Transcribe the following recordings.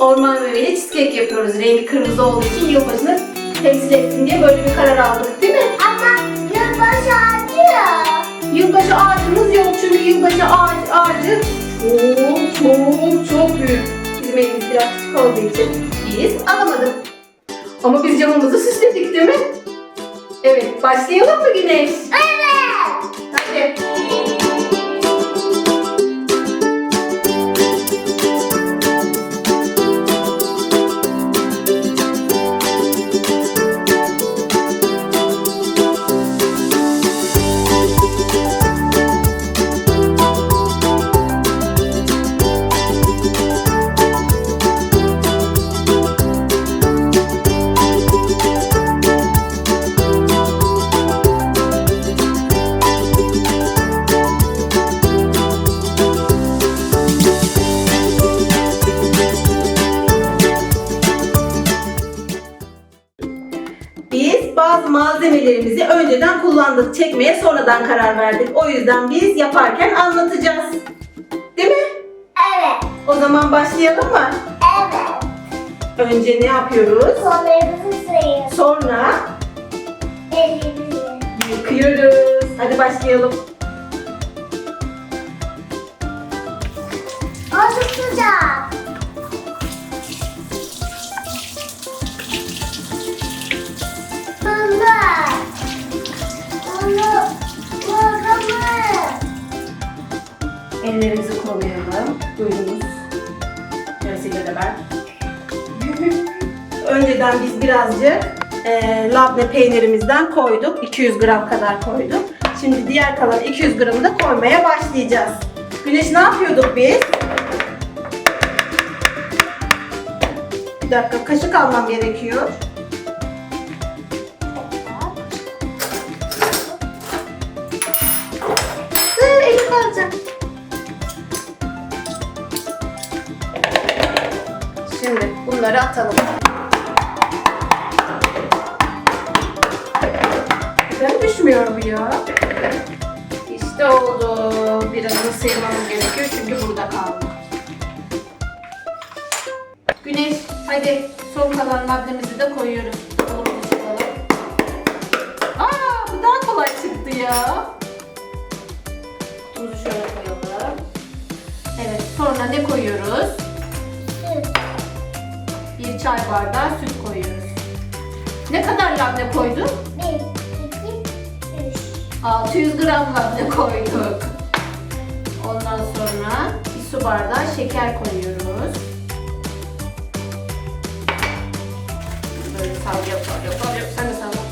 orman meyveli cheesecake yapıyoruz. Rengi kırmızı olduğu için yılbaşını temsil etsin diye böyle bir karar aldık değil mi? Ama yılbaşı acıyor. Yılbaşı ağacımız yok çünkü yılbaşı ağaç, ağacı çok çok çok büyük. Bizim evimiz biraz küçük olduğu için biz alamadık. Ama biz camımızı süsledik değil mi? Evet, başlayalım mı Güneş? Evet. Hadi. Malzemelerimizi önceden kullandık. Çekmeye sonradan karar verdik. O yüzden biz yaparken anlatacağız. Değil mi? Evet. O zaman başlayalım mı? Evet. Önce ne yapıyoruz? Kollarımızı sayıyoruz. Sonra Elimizi. yıkıyoruz. Hadi başlayalım. Kolayalım. Duydunuz. Yarısıyla da ben. Önceden biz birazcık e, labne peynirimizden koyduk. 200 gram kadar koyduk. Şimdi diğer kalan 200 gramı da koymaya başlayacağız. Güneş ne yapıyorduk biz? Bir dakika kaşık almam gerekiyor. Bunları atalım. Neden düşmüyor bu ya? İşte oldu. Birazını sıyırmamız gerekiyor çünkü burada kaldı. Güneş, hadi son kalan maddemizi de koyuyoruz. Alalım, alalım. Aa, bu daha kolay çıktı ya. Kutumuzu şöyle koyalım. Evet, sonra ne koyuyoruz? Çay bardağı süt koyuyoruz. Ne kadar labne koydun? Bir, iki, üç. 600 gram labne koyduk. Ondan sonra bir su bardağı şeker koyuyoruz. Böyle sallıyor, sallıyor, sallıyor. Sen de salla.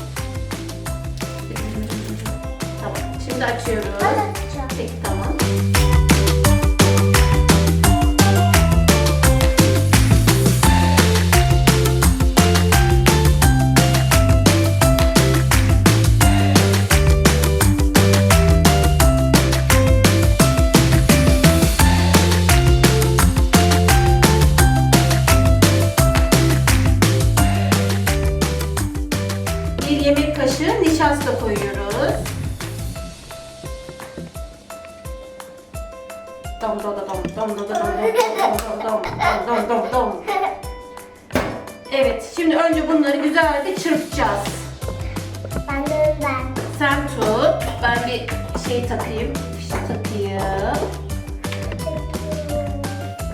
Tamam. Şimdi açıyoruz. Ben açacağım. Peki tamam. Dom dom dom dom dom dom dom dom dom dom dom dom. Evet, şimdi önce bunları güzelce çırpacağız. Ben de ben. Sen tut, ben bir şey takayım, fiş takayım.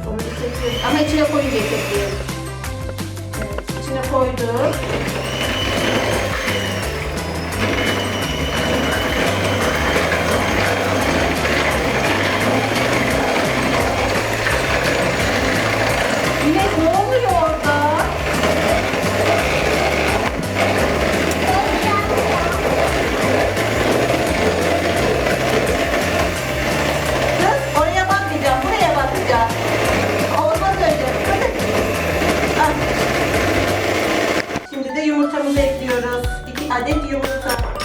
Onu bir. Ama içine koyunca çekiyoruz. Evet, içine koyduk. Adet yumurta.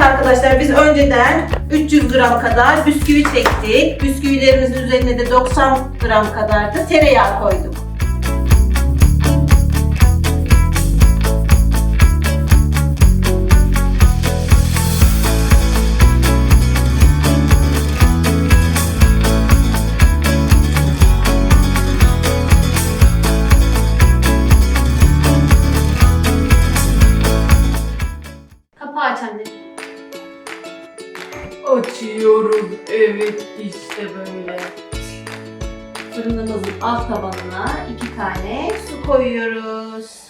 Arkadaşlar biz önceden 300 gram kadar bisküvi çektik. Bisküvilerimizin üzerine de 90 gram kadar da tereyağı koyduk. Koyuyoruz.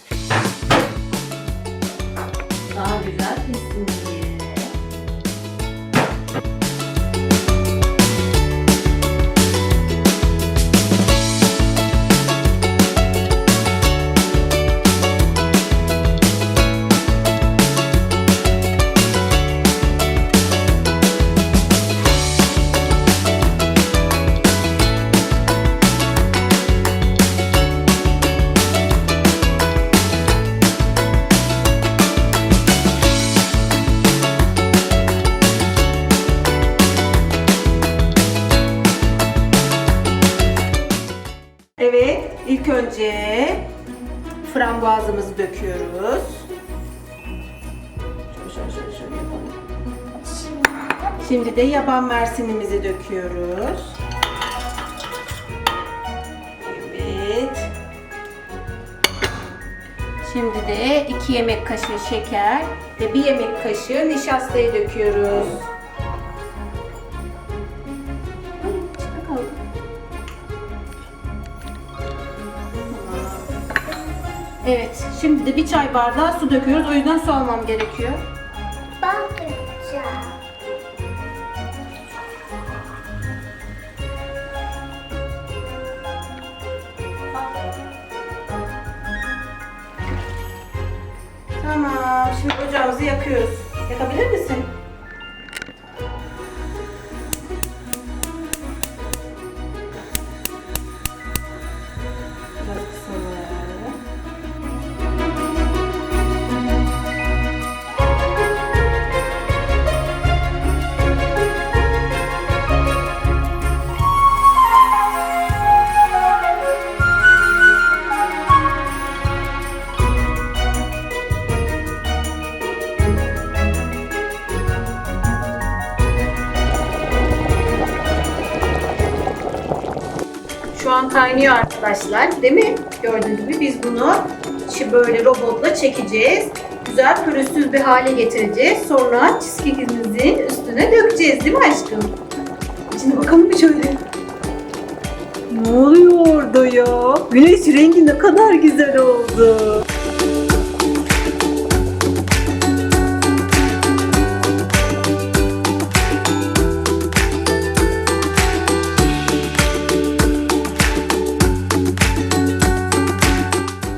Frambuazımızı döküyoruz. Şöyle şöyle şöyle. Şimdi de yaban mersinimizi döküyoruz. Evet. Şimdi de 2 yemek kaşığı şeker ve 1 yemek kaşığı nişastayı döküyoruz. Evet, şimdi de bir çay bardağı su döküyoruz. O yüzden su almam gerekiyor. Ben yapacağım. Tamam, şimdi ocağımızı yakıyoruz. Yakabilir misin? Arkadaşlar. Değil mi? Gördüğünüz gibi biz bunu böyle robotla çekeceğiz. Güzel pürüzsüz bir hale getireceğiz. Sonra cheesecake'imizin üstüne dökeceğiz. Değil mi aşkım? Şimdi bakalım bir şöyle. Ne oluyor orada ya? Güneş rengi ne kadar güzel oldu.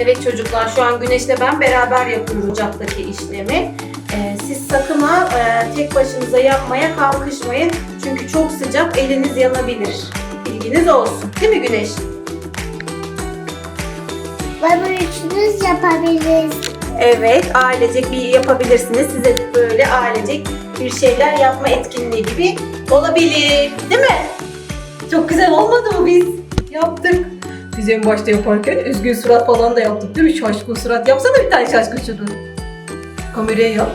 Evet çocuklar şu an Güneş'le ben beraber yapıyoruz ocaktaki işlemi. Ee, siz sakın ha e, tek başınıza yapmaya kalkışmayın. Çünkü çok sıcak eliniz yanabilir. Bilginiz olsun. Değil mi Güneş? Baba üçünüz yapabiliriz. Evet ailecek bir yapabilirsiniz. Size böyle ailecek bir şeyler yapma etkinliği gibi olabilir. Değil mi? Çok güzel olmadı mı biz? Yaptık. Biz en başta yaparken üzgün surat falan da yaptık değil mi? Şaşkın surat. Yapsana bir tane şaşkın şunu. Kameraya yap.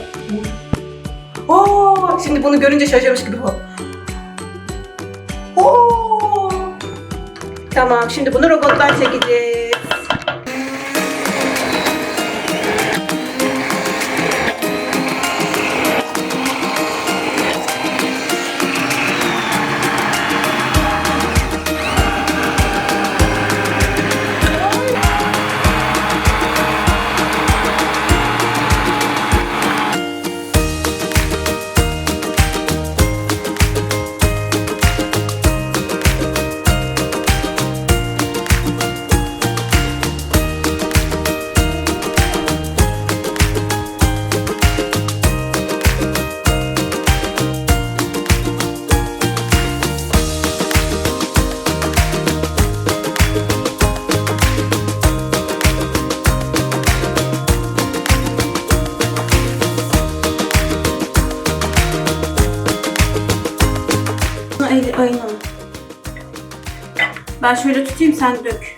Oo, şimdi bunu görünce şaşırmış gibi ol. Oo. Tamam şimdi bunu robottan çekeceğiz. Ben şöyle tutayım sen dök.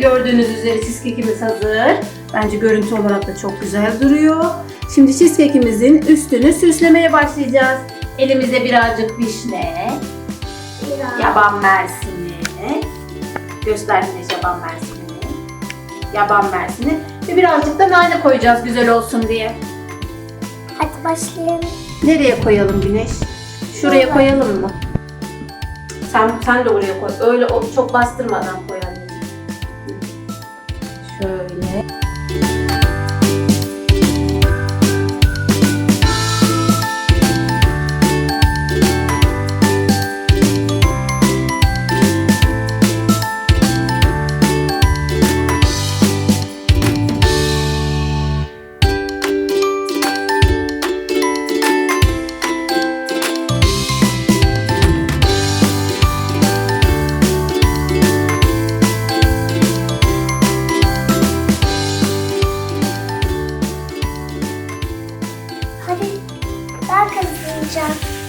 Gördüğünüz üzere cheesecake'imiz hazır. Bence görüntü olarak da çok güzel duruyor. Şimdi cheesecake'imizin üstünü süslemeye başlayacağız. Elimize birazcık vişne, Biraz. yaban mersini, göster Güneş yaban mersini, yaban mersini ve birazcık da nane koyacağız güzel olsun diye. Hadi başlayalım. Nereye koyalım Güneş? Şuraya koyalım mı? Sen, sen de oraya koy. Öyle çok bastırmadan koy Hadi ben kazanacağım.